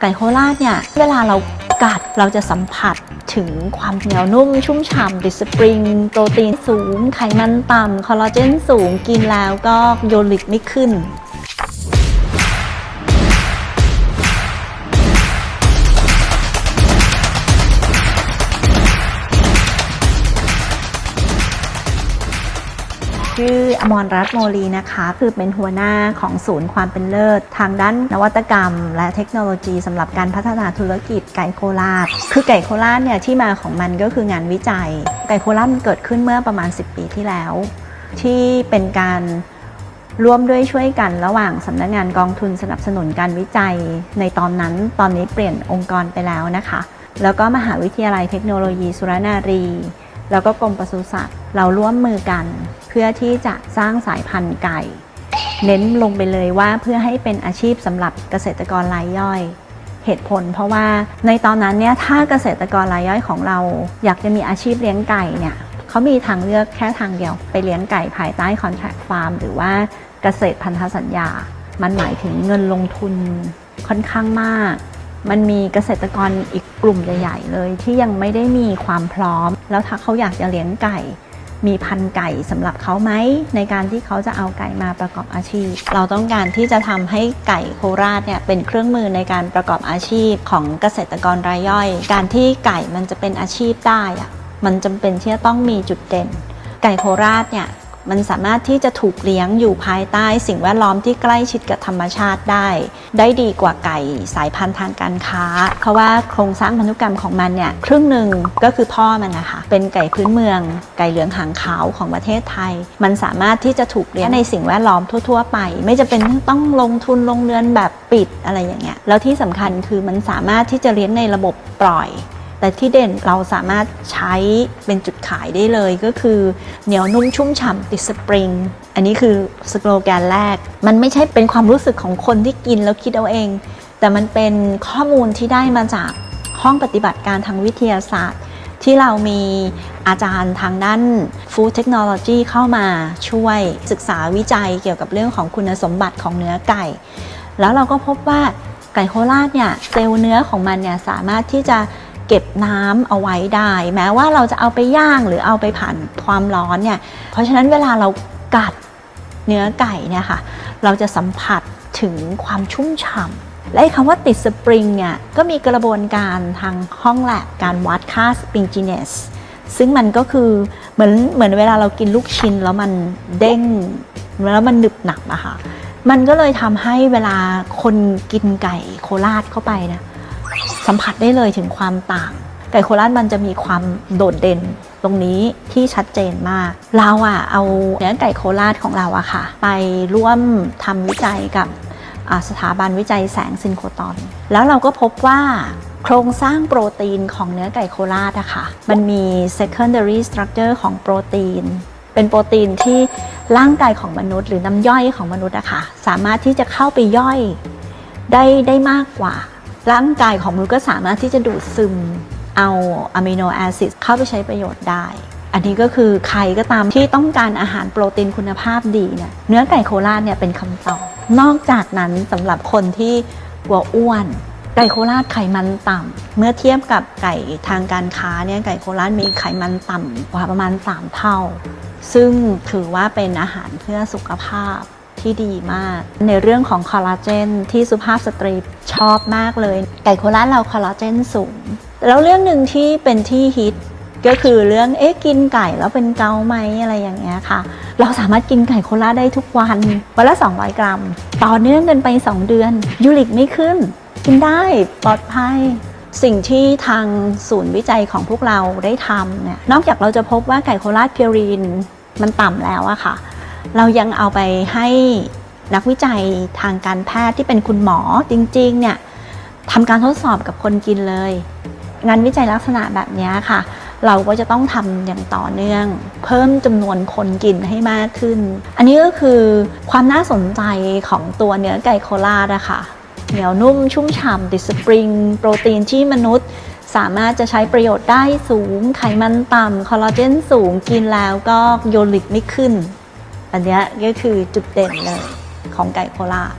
ไก่โคราชเนี่ยเวลาเรากัดเราจะสัมผัสถึงความเหนียวนุ่มชุ่มฉ่ำดิสปริง โปรตีนสูง ไขมันต่ำคอลลาเจนสูงกินแล้วก็โยลิกไม่ขึ้น ชื่ออมรรัตน์โมลีนะคะ คือเป็นหัวหน้าของศูนย์ความเป็นเลิศ ทางด้านนวัตกรรม และเทคโนโลยีสำหรับการพัฒนาธุรกิจไก่โคราช คือไก่โคราชเนี่ยที่มาของมันก็คืองานวิจัย ไก่โคราชมันเกิดขึ้นเมื่อประมาณ 10 ปีที่แล้ว ที่เป็นการร่วมด้วยช่วยกันระหว่างสำนักงานกองทุนสนับสนุนการวิจัย ในตอนนั้นตอนนี้เปลี่ยนองค์กรไปแล้วนะคะ แล้วก็มหาวิทยาลัยเทคโนโลยีสุรนารี แล้วก็กรมปศุสัตว์เราร่วมมือกัน เพื่อที่จะสร้างสายพันธุ์ไก่ เน้นลงไปเลยว่าเพื่อให้เป็นอาชีพสำหรับเกษตรกรรายย่อย เหตุผลเพราะว่าในตอนนั้นเนี่ยถ้าเกษตรกรรายย่อยของเรา อยากจะมีอาชีพเลี้ยงไก่เนี่ยเขามีทางเลือกแค่ทางเดียว ไปเลี้ยงไก่ภายใต้ contract farm หรือว่าเกษตรพันธสัญญา มันหมายถึงเงินลงทุนค่อนข้างมาก มันมีเกษตรกรอีกกลุ่มใหญ่ ๆ เลยที่ยังไม่ได้มีความพร้อม แล้วถ้าเขาอยากจะเลี้ยงไก่ มีพันไก่สำหรับเขาไหมในการที่เขาจะเอาไก่มาประกอบอาชีพ เราต้องการที่จะทำให้ไก่โคราชเนี่ยเป็นเครื่องมือในการประกอบอาชีพของเกษตรกรรายย่อย การที่ไก่มันจะเป็นอาชีพได้อะมันจำเป็นที่จะต้องมีจุดเด่น ไก่โคราชเนี่ย มันสามารถที่จะถูกเลี้ยงอยู่ภายใต้สิ่งแวดล้อมที่ใกล้ชิดกับธรรมชาติได้ ได้ดีกว่าไก่สายพันธุ์ทางการค้า เพราะว่าโครงสร้างพันธุกรรมของมันเนี่ยครึ่งหนึ่งก็คือพ่อมันนะคะเป็นไก่พื้นเมือง ไก่เหลืองหางขาวของประเทศไทย มันสามารถที่จะถูกเลี้ยงในสิ่งแวดล้อมทั่ว ๆ ไป ไม่จะเป็นต้องลงทุนลงเรือนแบบปิดอะไรอย่างเงี้ยแล้วที่สำคัญคือมันสามารถที่จะเลี้ยงในระบบปล่อย แต่ที่เด่นเราสามารถใช้เป็นจุดขายได้เลยก็คือเหนียวนุ่มชุ่มฉ่ำติดสปริง อันนี้คือสโลแกนแรก มันไม่ใช่เป็นความรู้สึกของคนที่กินแล้วคิดเอาเอง แต่มันเป็นข้อมูลที่ได้มาจากห้องปฏิบัติการทางวิทยาศาสตร์ ที่เรามีอาจารย์ทางด้านฟู้ดเทคโนโลยีเข้ามาช่วยศึกษาวิจัยเกี่ยวกับเรื่องของคุณสมบัติของเนื้อไก่ แล้วเราก็พบว่าไก่โคราชเนี่ยเซลล์เนื้อของมันเนี่ยสามารถที่จะ เก็บน้ำเอาไว้ได้ แม้ว่าเราจะเอาไปย่างหรือเอาไปผ่านความร้อนเนี่ยเพราะฉะนั้นเวลาเรากัดเนื้อไก่เนี่ยค่ะเราจะสัมผัสถึงความชุ่มฉ่ำและคำว่าติดสปริงเนี่ยก็มีกระบวนการทางห้องแลบการวัดค่าสปริงจีเนสซึ่งมันก็คือเหมือนเหมือนเวลาเรากินลูกชิ้นแล้วมันเด้งแล้วมันหนึบหนับอะค่ะมันก็เลยทำให้เวลาคนกินไก่โคราชเข้าไปนะ สัมผัสได้เลยถึงความต่าง ไก่โคราชมันจะมีความโดดเด่นตรงนี้ที่ชัดเจนมาก เราอะเอาเนื้อไก่โคราชของเราอะค่ะ ไปร่วมทำวิจัยกับสถาบันวิจัยแสงซินโคตอน แล้วเราก็พบว่าโครงสร้างโปรตีนของเนื้อไก่โคราชอะค่ะ มันมี secondary structure ของโปรตีน เป็นโปรตีนที่ร่างกายของมนุษย์หรือน้ำย่อยของมนุษย์อะค่ะ สามารถที่จะเข้าไปย่อยได้ได้มากกว่า ร่างกายของมนุษย์ก็สามารถที่จะดูดซึมเอาอะมิโนแอซิดเข้าไปใช้ประโยชน์ได้ อันนี้ก็คือใครก็ตามที่ต้องการอาหารโปรตีนคุณภาพดีเนี่ยเนื้อไก่โคราชเนี่ยเป็นคำตอบ นอกจากนั้นสำหรับคนที่กลัวอ้วนไก่โคราชไขมันต่ำเมื่อเทียบกับไก่ทางการค้าเนี่ยไก่โคราชมีไขมันต่ำกว่าประมาณ 3 เท่า ซึ่งถือว่าเป็นอาหารเพื่อสุขภาพ ที่ดีมาก ในเรื่องของคอลลาเจนที่สุภาพสตรีชอบมากเลย ไก่โคราชเราคอลลาเจนสูง แล้วเรื่องหนึ่งที่เป็นที่ฮิตก็คือเรื่องเอ๊ะกินไก่แล้วเป็นเกาไหมอะไรอย่างเงี้ยค่ะ เราสามารถกินไก่โคราชได้ทุกวันวันละ 200 กรัม ต่อเนื่องกันไป 2 เดือน ยูริกไม่ขึ้น กินได้ปลอดภัย สิ่งที่ทางศูนย์วิจัยของพวกเราได้ทำเนี่ยนอกจากเราจะพบว่าไก่โคราชเพียรีนมันต่ำแล้วอะค่ะ เรายังเอาไปให้นักวิจัยทางการแพทย์ที่เป็นคุณหมอจริงๆเนี่ยทำการทดสอบกับคนกินเลย งานวิจัยลักษณะแบบนี้ค่ะ เราก็จะต้องทำอย่างต่อเนื่อง เพิ่มจำนวนคนกินให้มากขึ้น อันนี้ก็คือความน่าสนใจของตัวเนื้อไก่โคราชอะค่ะเหนียวนุ่มชุ่มฉ่ำติดสปริง โปรตีนที่มนุษย์ สามารถจะใช้ประโยชน์ได้สูง ไขมันต่ำคอลลาเจนสูงกินแล้วก็โยลิกไม่ขึ้น อันนี้ก็คือจุดเด่นเลยของไก่โคราช